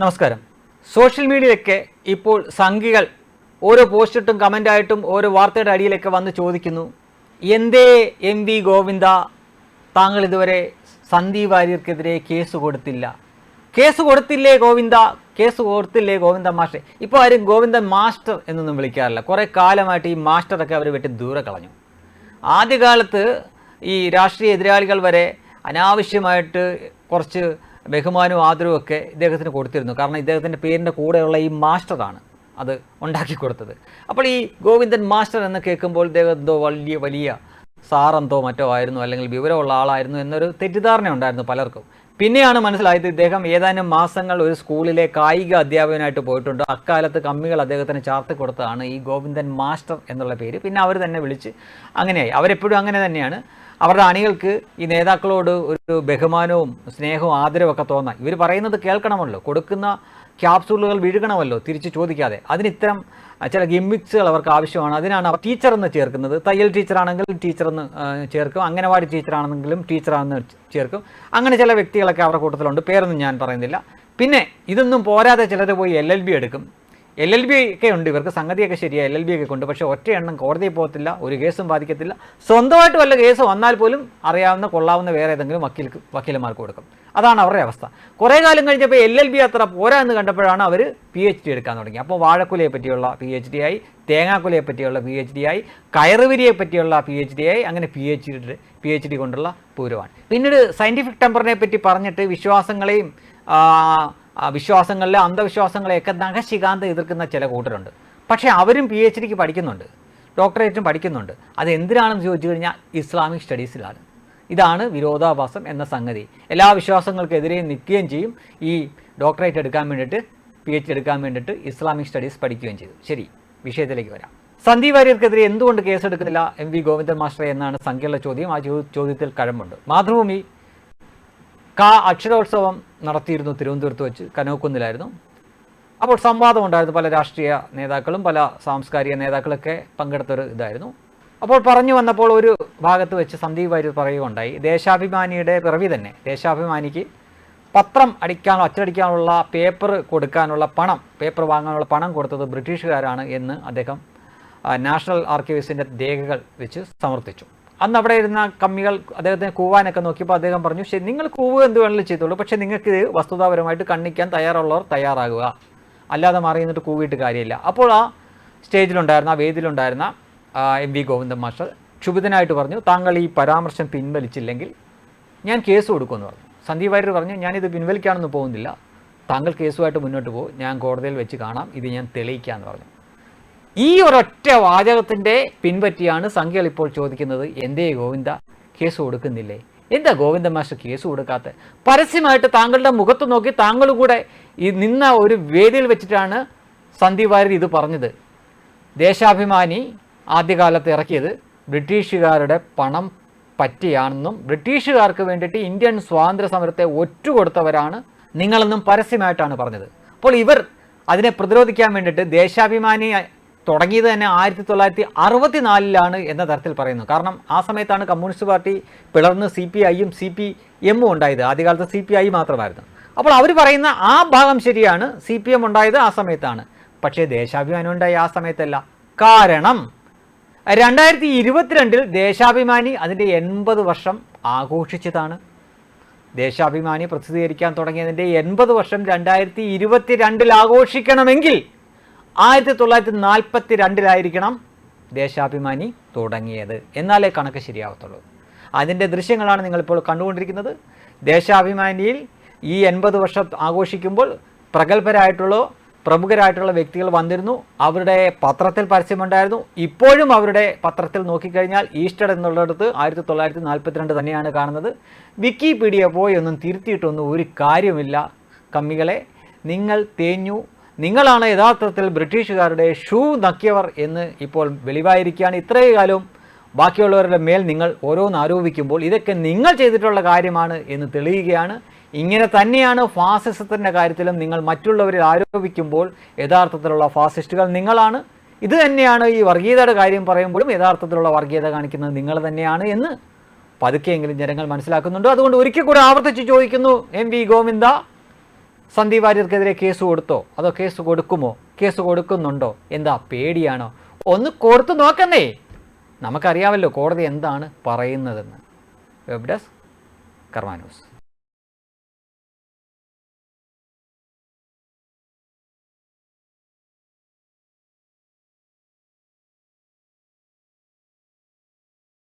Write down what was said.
നമസ്കാരം. സോഷ്യൽ മീഡിയയിലൊക്കെ ഇപ്പോൾ സംഖികൾ ഓരോ പോസ്റ്റിട്ടും കമന്റായിട്ടും ഓരോ വാർത്തയുടെ അടിയിലൊക്കെ വന്ന് ചോദിക്കുന്നു. എന്തേ എം വി ഗോവിന്ദ? താങ്കൾ ഇതുവരെ സന്ദീപ് വാര്യർക്കെതിരെ കേസ് കൊടുത്തില്ല. കേസ് കൊടുത്തില്ലേ ഗോവിന്ദ? കേസ് കൊടുത്തില്ലേ ഗോവിന്ദ മാസ്റ്റർ ഇപ്പോൾ ആരും ഗോവിന്ദ മാസ്റ്റർ എന്നൊന്നും വിളിക്കാറില്ല. കുറേ കാലമായിട്ട് ഈ മാസ്റ്ററൊക്കെ അവർ വെട്ടി ദൂരെ കളഞ്ഞു. ആദ്യകാലത്ത് ഈ രാഷ്ട്രീയ എതിരാളികൾ വരെ അനാവശ്യമായിട്ട് കുറച്ച് ബഹുമാനവും ആദരവും ഒക്കെ ഇദ്ദേഹത്തിന് കൊടുത്തിരുന്നു. കാരണം ഇദ്ദേഹത്തിന്റെ പേരിന്റെ കൂടെയുള്ള ഈ മാസ്റ്ററാണ് അത് ഉണ്ടാക്കി കൊടുത്തത്. അപ്പോൾ ഈ ഗോവിന്ദൻ മാസ്റ്റർ എന്ന് കേൾക്കുമ്പോൾ ഇദ്ദേഹം എന്തോ വലിയ വലിയ സാറെന്തോ മറ്റോ ആയിരുന്നു അല്ലെങ്കിൽ വിവരമുള്ള ആളായിരുന്നു എന്നൊരു തെറ്റിദ്ധാരണ ഉണ്ടായിരുന്നു പലർക്കും. പിന്നെയാണ് മനസ്സിലായത് ഇദ്ദേഹം ഏതാനും മാസങ്ങൾ ഒരു സ്കൂളിലെ കായിക അധ്യാപകനായിട്ട് പോയിട്ടുണ്ട്. അക്കാലത്ത് കമ്മികൾ അദ്ദേഹത്തിന് ചാർത്തി കൊടുത്തതാണ് ഈ ഗോവിന്ദൻ മാസ്റ്റർ എന്നുള്ള പേര്. പിന്നെ അവർ തന്നെ വിളിച്ച് അങ്ങനെയായി. അവരെപ്പോഴും അങ്ങനെ തന്നെയാണ്. അവരുടെ അണികൾക്ക് ഈ നേതാക്കളോട് ഒരു ബഹുമാനവും സ്നേഹവും ആദരവും ഒക്കെ തോന്നാം. ഇവർ പറയുന്നത് കേൾക്കണമല്ലോ. കൊടുക്കുന്ന ക്യാപ്സൂളുകൾ വിഴുകണമല്ലോ തിരിച്ച് ചോദിക്കാതെ. അതിന് ഇത്തരം ചില ഗിമ്മിക്സുകൾ അവർക്ക് ആവശ്യമാണ്. അതിനാണ് അവർ ടീച്ചർ എന്ന് ചേർക്കുന്നത്. തയ്യൽ ടീച്ചറാണെങ്കിൽ ടീച്ചർ എന്ന് ചേർക്കും. അംഗനവാടി ടീച്ചറാണെങ്കിലും ടീച്ചറാണെന്ന് ചേർക്കും. അങ്ങനെ ചില വ്യക്തികളൊക്കെ അവരുടെ കൂട്ടത്തിലുണ്ട്. പേരൊന്നും ഞാൻ പറയുന്നില്ല. പിന്നെ ഇതൊന്നും പോരാതെ ചിലർ പോയി എൽ എൽ ബി എടുക്കും. എൽ എൽ ബി ഒക്കെ ഉണ്ട്. ഇവർക്ക് സംഗതിയൊക്കെ ശരിയാണ് എൽ എൽ ബി ഒക്കെ ഉണ്ട്. പക്ഷേ ഒറ്റ എണ്ണം കോടതിയിൽ പോകത്തില്ല. ഒരു കേസും ബാധിക്കത്തില്ല. സ്വന്തമായിട്ട് വല്ല കേസ് വന്നാൽ പോലും അറിയാവുന്ന കൊള്ളാവുന്ന വേറെ ഏതെങ്കിലും വക്കീൽക്ക് വക്കീലന്മാർക്ക് കൊടുക്കും. അതാണ് അവരുടെ അവസ്ഥ. കുറേ കാലം കഴിഞ്ഞപ്പോൾ എൽ എൽ ബി അത്ര പോരാ എന്ന് കണ്ടപ്പോഴാണ് അവർ പി എച്ച് ഡി എടുക്കാൻ തുടങ്ങി അപ്പോൾ വാഴക്കുലയെ പറ്റിയുള്ള പി എച്ച് ഡി ആയി തേങ്ങാക്കുലയെ പറ്റിയുള്ള പി എച്ച് ഡി ആയി കയറുവിരിയെ പറ്റിയുള്ള പി എച്ച് ഡി ആയി അങ്ങനെ P H D P H D കൊണ്ടുള്ള പൂരമാണ്. പിന്നീട് സയന്റിഫിക് ടെമ്പറിനെ പറ്റി പറഞ്ഞിട്ട് വിശ്വാസങ്ങളെയും വിശ്വാസങ്ങളിലെ അന്ധവിശ്വാസങ്ങളെയൊക്കെ നഖശികാന്ത എതിർക്കുന്ന ചില കൂട്ടരുണ്ട്. പക്ഷേ അവരും പി എച്ച് ഡിക്ക് പഠിക്കുന്നുണ്ട്. ഡോക്ടറേറ്റും പഠിക്കുന്നുണ്ട്. അത് എന്തിനാണെന്ന് ചോദിച്ചു കഴിഞ്ഞാൽ ഇസ്ലാമിക് സ്റ്റഡീസിലാണ്. ഇതാണ് വിരോധാഭാസം എന്ന സംഗതി. എല്ലാ വിശ്വാസങ്ങൾക്കെതിരെയും നിൽക്കുകയും ചെയ്യും. ഈ ഡോക്ടറേറ്റ് എടുക്കാൻ വേണ്ടിയിട്ട് പി എച്ച് ഡി എടുക്കാൻ വേണ്ടിയിട്ട് ഇസ്ലാമിക് സ്റ്റഡീസ് പഠിക്കുകയും ചെയ്തു. ശരി വിഷയത്തിലേക്ക് വരാം. സന്ദീപ് വാര്യർക്കെതിരെ എന്തുകൊണ്ട് കേസെടുക്കുന്നില്ല എം വി ഗോവിന്ദൻ മാസ്റ്റർ എന്നാണ് സംഖ്യയുള്ള ചോദ്യം. ആ ചോദ്യത്തിൽ കഴമ്പുണ്ട്. മാതൃഭൂമി കാ അക്ഷരോത്സവം നടത്തിയിരുന്നു തിരുവനന്തപുരത്ത് വെച്ച് കനോക്കുന്നിലായിരുന്നു അപ്പോൾ സംവാദം ഉണ്ടായിരുന്നു പല രാഷ്ട്രീയ നേതാക്കളും പല സാംസ്കാരിക നേതാക്കളൊക്കെ പങ്കെടുത്തൊരു ഇതായിരുന്നു. അപ്പോൾ പറഞ്ഞു വന്നപ്പോൾ ഒരു ഭാഗത്ത് വെച്ച് സന്ദീപ് വാര്യർ പറയുകയുണ്ടായി ദേശാഭിമാനിയുടെ പിറവി തന്നെ. ദേശാഭിമാനിക്ക് പത്രം അടിക്കാനോ അച്ചടിക്കാനുള്ള പേപ്പർ കൊടുക്കാനുള്ള പണം പേപ്പർ വാങ്ങാനുള്ള പണം കൊടുത്തത് ബ്രിട്ടീഷുകാരാണ് എന്ന് അദ്ദേഹം നാഷണൽ ആർക്കൈവ്സിന്റെ രേഖകൾ വെച്ച് സമർത്ഥിച്ചു അന്ന് അവിടെ ഇരുന്ന കമ്മികൾ അദ്ദേഹത്തിന് കൂവാനൊക്കെ നോക്കിയപ്പോൾ അദ്ദേഹം പറഞ്ഞു ശരി നിങ്ങൾ കൂവുക എന്ത് വേണമെങ്കിലും ചെയ്തോളൂ. പക്ഷേ നിങ്ങൾക്ക് ഇത് വസ്തുതാപരമായിട്ട് കണ്ണിക്കാൻ തയ്യാറുള്ളവർ തയ്യാറാകുക. അല്ലാതെ മാറി നിന്നിട്ട് കൂവിയിട്ട് കാര്യമില്ല. അപ്പോൾ ആ സ്റ്റേജിലുണ്ടായിരുന്ന ആ വേദിയിലുണ്ടായിരുന്ന എം വി ഗോവിന്ദൻ മാസ്റ്റർ ക്ഷുഭിതനായിട്ട് പറഞ്ഞു താങ്കൾ ഈ പരാമർശം പിൻവലിച്ചില്ലെങ്കിൽ ഞാൻ കേസ് കൊടുക്കുമെന്ന് പറഞ്ഞു. സന്ദീപ് വാര്യർ പറഞ്ഞു ഞാനിത് പിൻവലിക്കാനൊന്നും പോകുന്നില്ല. താങ്കൾ കേസുമായിട്ട് മുന്നോട്ട് പോകും ഞാൻ കോടതിയിൽ വെച്ച് കാണാം. ഇത് ഞാൻ തെളിയിക്കാമെന്ന് പറഞ്ഞു. ഈ ഒരൊറ്റ വാചകത്തിന്റെ പിൻപറ്റിയാണ് സംഖ്യകൾ ഇപ്പോൾ ചോദിക്കുന്നത്. എന്തേ ഗോവിന്ദ? കേസ് കൊടുക്കുന്നില്ലേ? എന്താ ഗോവിന്ദ മാസ്റ്റർ കേസ് കൊടുക്കാത്ത? പരസ്യമായിട്ട് താങ്കളുടെ മുഖത്ത് നോക്കി താങ്കൾ കൂടെ ഈ നിന്ന ഒരു വേദിയിൽ വെച്ചിട്ടാണ് സന്ദീപ് ഇത് പറഞ്ഞത്. ദേശാഭിമാനി ആദ്യകാലത്ത് ഇറക്കിയത് ബ്രിട്ടീഷുകാരുടെ പണം പറ്റിയാണെന്നും ബ്രിട്ടീഷുകാർക്ക് വേണ്ടിയിട്ട് ഇന്ത്യൻ സ്വാതന്ത്ര്യ സമരത്തെ ഒറ്റുകൊടുത്തവരാണ് നിങ്ങളെന്നും പരസ്യമായിട്ടാണ് പറഞ്ഞത്. അപ്പോൾ ഇവർ അതിനെ പ്രതിരോധിക്കാൻ വേണ്ടിയിട്ട് ദേശാഭിമാനി തുടങ്ങിയത് തന്നെ ആയിരത്തി തൊള്ളായിരത്തി അറുപത്തിനാലിലാണ് എന്ന തരത്തിൽ പറയുന്നു. കാരണം ആ സമയത്താണ് കമ്മ്യൂണിസ്റ്റ് പാർട്ടി പിളർന്ന് സി പി ഐയും സി പി എമ്മും ഉണ്ടായത്. ആദ്യകാലത്ത് സി പി ഐ മാത്രമായിരുന്നു. അപ്പോൾ അവർ പറയുന്ന ആ ഭാഗം ശരിയാണ്. സി പി എം ഉണ്ടായത് ആ സമയത്താണ്. പക്ഷേ ദേശാഭിമാനി ഉണ്ടായി ആ സമയത്തല്ല. കാരണം രണ്ടായിരത്തി ഇരുപത്തിരണ്ടിൽ ദേശാഭിമാനി അതിന്റെ എൺപത് വർഷം ആഘോഷിച്ചതാണ്. ദേശാഭിമാനി പ്രസിദ്ധീകരിക്കാൻ തുടങ്ങിയതിന്റെ എൺപത് വർഷം രണ്ടായിരത്തി ഇരുപത്തി രണ്ടിൽ ആഘോഷിക്കണമെങ്കിൽ ആയിരത്തി തൊള്ളായിരത്തി നാൽപ്പത്തി രണ്ടിലായിരിക്കണം ദേശാഭിമാനി തുടങ്ങിയത് എന്നാലേ കണക്ക് ശരിയാവത്തുള്ളൂ. അതിന്റെ ദൃശ്യങ്ങളാണ് നിങ്ങളിപ്പോൾ കണ്ടുകൊണ്ടിരിക്കുന്നത്. ദേശാഭിമാനിയിൽ ഈ എൺപത് വർഷം ആഘോഷിക്കുമ്പോൾ പ്രഗത്ഭരായിട്ടുള്ള പ്രമുഖരായിട്ടുള്ള വ്യക്തികൾ വന്നിരുന്നു. അവരുടെ പത്രത്തിൽ പരസ്യമുണ്ടായിരുന്നു. ഇപ്പോഴും അവരുടെ പത്രത്തിൽ നോക്കിക്കഴിഞ്ഞാൽ ഈസ്റ്റർ എന്നുള്ളിടത്ത് ആയിരത്തി തൊള്ളായിരത്തി നാൽപ്പത്തിരണ്ട് തന്നെയാണ് കാണുന്നത്. വിക്കിപീഡിയ പോയി ഒന്നും തിരുത്തിയിട്ടൊന്നും ഒരു കാര്യമില്ല കമ്മികളെ നിങ്ങൾ തേഞ്ഞു നിങ്ങളാണ് യഥാർത്ഥത്തിൽ ബ്രിട്ടീഷുകാരുടെ ഷൂ നക്കിയവർ എന്ന് ഇപ്പോൾ വെളിവായിരിക്കുകയാണ്. ഇത്രയും കാലം ബാക്കിയുള്ളവരുടെ മേൽ നിങ്ങൾ ഓരോന്ന് ആരോപിക്കുമ്പോൾ ഇതൊക്കെ നിങ്ങൾ ചെയ്തിട്ടുള്ള കാര്യമാണ് എന്ന് തെളിയുകയാണ്. ഇങ്ങനെ തന്നെയാണ് ഫാസിസത്തിന്റെ കാര്യത്തിലും നിങ്ങൾ മറ്റുള്ളവരിൽ ആരോപിക്കുമ്പോൾ യഥാർത്ഥത്തിലുള്ള ഫാസിസ്റ്റുകൾ നിങ്ങളാണ്. ഇത് തന്നെയാണ് ഈ വർഗീയതയുടെ കാര്യം പറയുമ്പോഴും യഥാർത്ഥത്തിലുള്ള വർഗീയത കാണിക്കുന്നത് നിങ്ങൾ തന്നെയാണ് എന്ന് പതുക്കെയെങ്കിലും ജനങ്ങൾ മനസ്സിലാക്കുന്നുണ്ട്. അതുകൊണ്ട് ഒരിക്കൽ കൂടെ ആവർത്തിച്ച് ചോദിക്കുന്നു എം വി ഗോവിന്ദ. സന്ദീപ് വാര്യർക്കെതിരെ കേസ് കൊടുത്തോ? അതോ കേസ് കൊടുക്കുമോ? കേസ് കൊടുക്കുന്നുണ്ടോ? എന്താ പേടിയാണോ? ഒന്ന് കൊടുത്തു നോക്കുന്നേ. നമുക്കറിയാമല്ലോ കോടതി എന്താണ് പറയുന്നതെന്ന്. Web desk Karma news